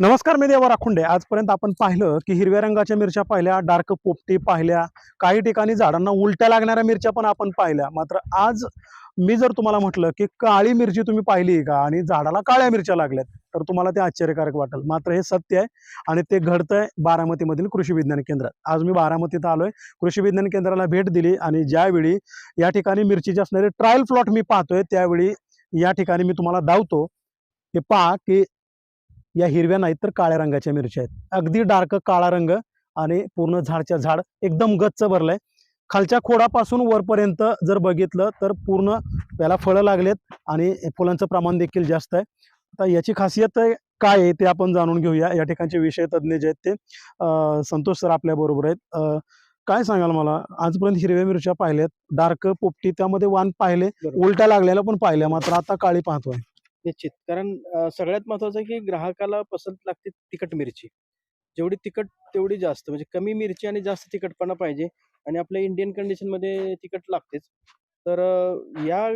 नमस्कार मी देवा राखुंडे. आजपर्यंत आपण पाहिलं की हिरव्या रंगाच्या मिरच्या पाहिल्या डार्क पोपटी पाहिल्या काही ठिकाणी झाडांना उलट्या लागणाऱ्या मिरच्या पण आपण पाहिल्या. मात्र आज मी जर तुम्हाला म्हटलं की काळी मिरची तुम्ही पाहिली का आणि झाडाला काळ्या मिरच्या लागल्यात तर तुम्हाला ते आश्चर्यकारक वाटेल. मात्र हे सत्य आहे आणि ते घडतंय बारामतीमधील कृषी विज्ञान केंद्रात. आज मी बारामतीत आलोय. कृषी विज्ञान केंद्राला भेट दिली आणि ज्यावेळी या ठिकाणी मिरचीचे असणारे ट्रायल प्लॉट मी पाहतोय त्यावेळी या ठिकाणी मी तुम्हाला धावतो हे पहा की या हिरव्या नाहीत तर काळ्या रंगाच्या मिरच्या आहेत. अगदी डार्क काळा रंग आणि पूर्ण झाडच्या झाड एकदम गच्च भरलंय. खालच्या खोडापासून वरपर्यंत जर बघितलं तर पूर्ण याला फळं लागलेत आणि फुलांचं प्रमाण देखील जास्त आहे. आता याची खासियत आहे काय आहे ते आपण जाणून घेऊया. या ठिकाणचे विषय तज्ज्ञ जे आहेत ते संतोष सर आपल्या बरोबर आहेत. काय सांगाल मला? आजपर्यंत हिरव्या मिरच्या पाहिल्यात डार्क पोपटी त्यामध्ये वाण पाहिले. उलट्या लागलेल्या पण पाहिल्या मात्र आता काळी पाहतोय. निश्चित. कारण सगळ्यात महत्वाचं आहे की ग्राहकाला पसंत लागते तिखट मिरची. जेवढी तिखट तेवढी जास्त म्हणजे कमी मिरची आणि जास्त तिखटपणा पाहिजे आणि आपल्या इंडियन कंडिशनमध्ये तिखट लागतेच. तर या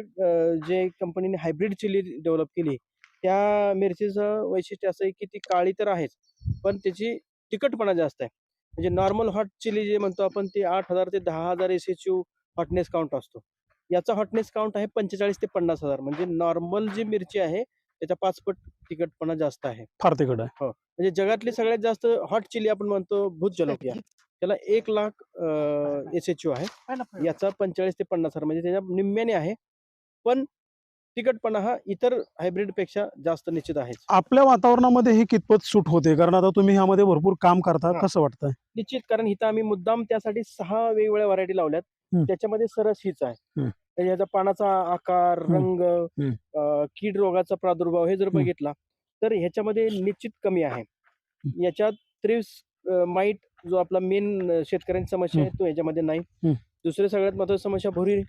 जे कंपनीने हायब्रिड चिली डेव्हलप केली त्या मिरचीचं वैशिष्ट्य असं आहे की ती काळी तर आहेच पण त्याची तिखटपणा जास्त आहे. म्हणजे नॉर्मल हॉट चिली जे म्हणतो आपण ते आठ हजार ते दहा हजार S H U hotness count असतो. याचा हॉटनेस काउंट आहे पंचेचाळीस ते पन्नास हजार. म्हणजे नॉर्मल जी मिरची आहे त्याच्या पाच पट तिखटपणा जास्त आहे. फार तिकड आहे. म्हणजे जगातली सगळ्यात जास्त हॉट चिली आपण म्हणतो भूत जलोकिया त्याला एक लाख एस एच यू आहे. याचा पंचेचाळीस ते पन्नास हजार. म्हणजे त्याच्या निम्म्याने आहे. पण तिखटपणा हा इतर हायब्रिडपेक्षा जास्त निश्चित आहे. आपल्या वातावरणामध्ये हे कितपत सूट होते? कारण आता तुम्ही ह्यामध्ये भरपूर काम करता. हा. कसं वाटतंय? निश्चित. कारण इथं आम्ही मुद्दाम त्यासाठी सहा वेगवेगळ्या व्हरायटी लावल्यात. हम्म. त्याच्यामध्ये सरस हीच आहे हम्म. म्हणजे ह्याचा पानाचा आकार हम्म. रंग हम्म. अं, कीड रोगाचा प्रादुर्भाव हे जर हम्म. बघितला तर ह्याच्यामध्ये निश्चित कमी आहे याच्यात त्रिव्स माईट जो आपला मेन शेतकऱ्यांची समस्या आहे तो ह्याच्यामध्ये नाही हम्म. दुसरी सगळ्यात महत्वाची समस्या भुरी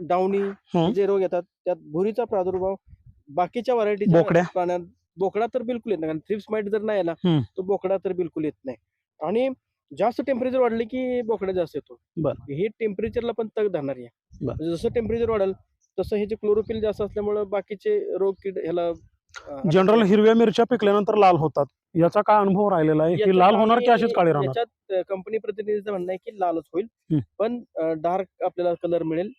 डावणी. जे रोग येतात त्यात भुरीचा प्रादुर्भाव बाकीच्या बोकड्या? व्हरायटीच्या पाण्यात बोकडा तर बिलकुल येत नाही कारण थ्रिप्स माईट जर नाही आला हम्म. तो बोकडा तर बिलकुल येत नाही आणि जास्त टेम्परेचर वाढले की बोकडा जास्त येतो बरं. हे टेम्परेचरला पण तग धरणार आहे बरं. म्हणजे जसं टेम्परेचर वाढेल तसं हे जे क्लोरोफिल जास्त असल्यामुळे बाकीचे रोग कीड ह्याला अं, जनरल हिरव्या मिरच्या पिकल्यानंतर लाल होतात याचा काय अनुभव राहिलेला आहे याच्यात लाल होणार की अशीच काळी राहणार याच्यात कंपनी प्रतिनिधीचं म्हणणं आहे की लालच होईल. पण डार्क आपल्याला कलर मिळेल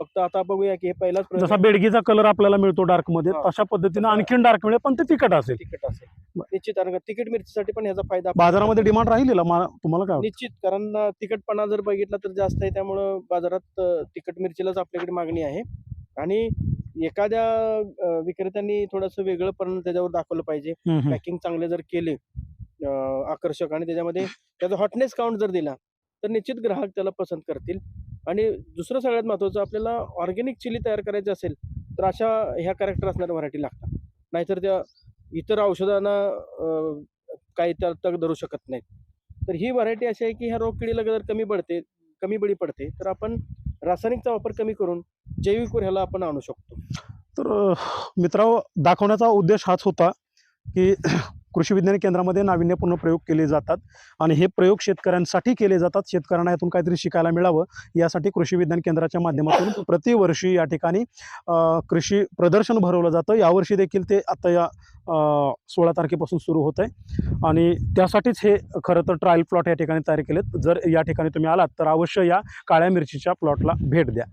फक्त आता बघूया की हे पहिलाच प्रयोग जसा आहे. बेडगीचा कलर आपल्याला मिळतो डार्कमध्ये हा. तशा पद्धतीने आणखीन डार्क मिळेल पण ते तिखट असेल तिखट असेल. निश्चित कारण का तिखट मिरचीसाठी पण ह्याचा फायदा बाजारामध्ये डिमांड राहिलेला तुम्हाला काय? निश्चित. कारण तिखटपणा जर बघितला तर जास्त आहे. त्यामुळं बाजारात तिखट मिरचीलाच आपल्याकडे मागणी आहे. आणि एखाद्या विक्रेत्यांनी थोडंसं वेगळं पण त्याच्यावर दाखवलं पाहिजे. पॅकिंग चांगले जर केले आकर्षक आणि त्याच्यामध्ये त्याचा हॉटनेस काउंट जर दिला तर निश्चित ग्राहक त्याला पसंत करतील. आणि दुसरं सगळ्यात महत्त्वाचं आपल्याला ऑर्गॅनिक चिली तयार करायची असेल तर अशा ह्या कॅरेक्टर असणाऱ्या व्हरायटी लागतात. नाहीतर त्या इतर औषधांना काही त्या तग धरू शकत नाहीत. तर ही व्हरायटी अशी आहे की ह्या रोगकिडीला जर कमी पडते कमी बळी पडते तर आपण रासायनिकचा वापर कमी करून जैविक ह्याला आपण आणू शकतो. तर मित्रांनो दाखवण्याचा उद्देश हाच होता की कृषी विज्ञान केंद्रामध्ये नाविन्यपूर्ण प्रयोग केले जातात आणि हे प्रयोग शेतकऱ्यांसाठी केले जातात. शेतकऱ्यांना यातून काहीतरी शिकायला मिळावं यासाठी कृषी विज्ञान केंद्राच्या माध्यमातून प्रतिवर्षी या ठिकाणी कृषी प्रदर्शन भरवलं जातं. यावर्षी देखील ते आता या सोळा तारखेपासून सुरू होत आहे आणि त्यासाठीच हे खरं तर ट्रायल प्लॉट या ठिकाणी तयार केलेत. जर या ठिकाणी तुम्ही आलात तर अवश्य या काळ्या मिरचीच्या प्लॉटला भेट द्या.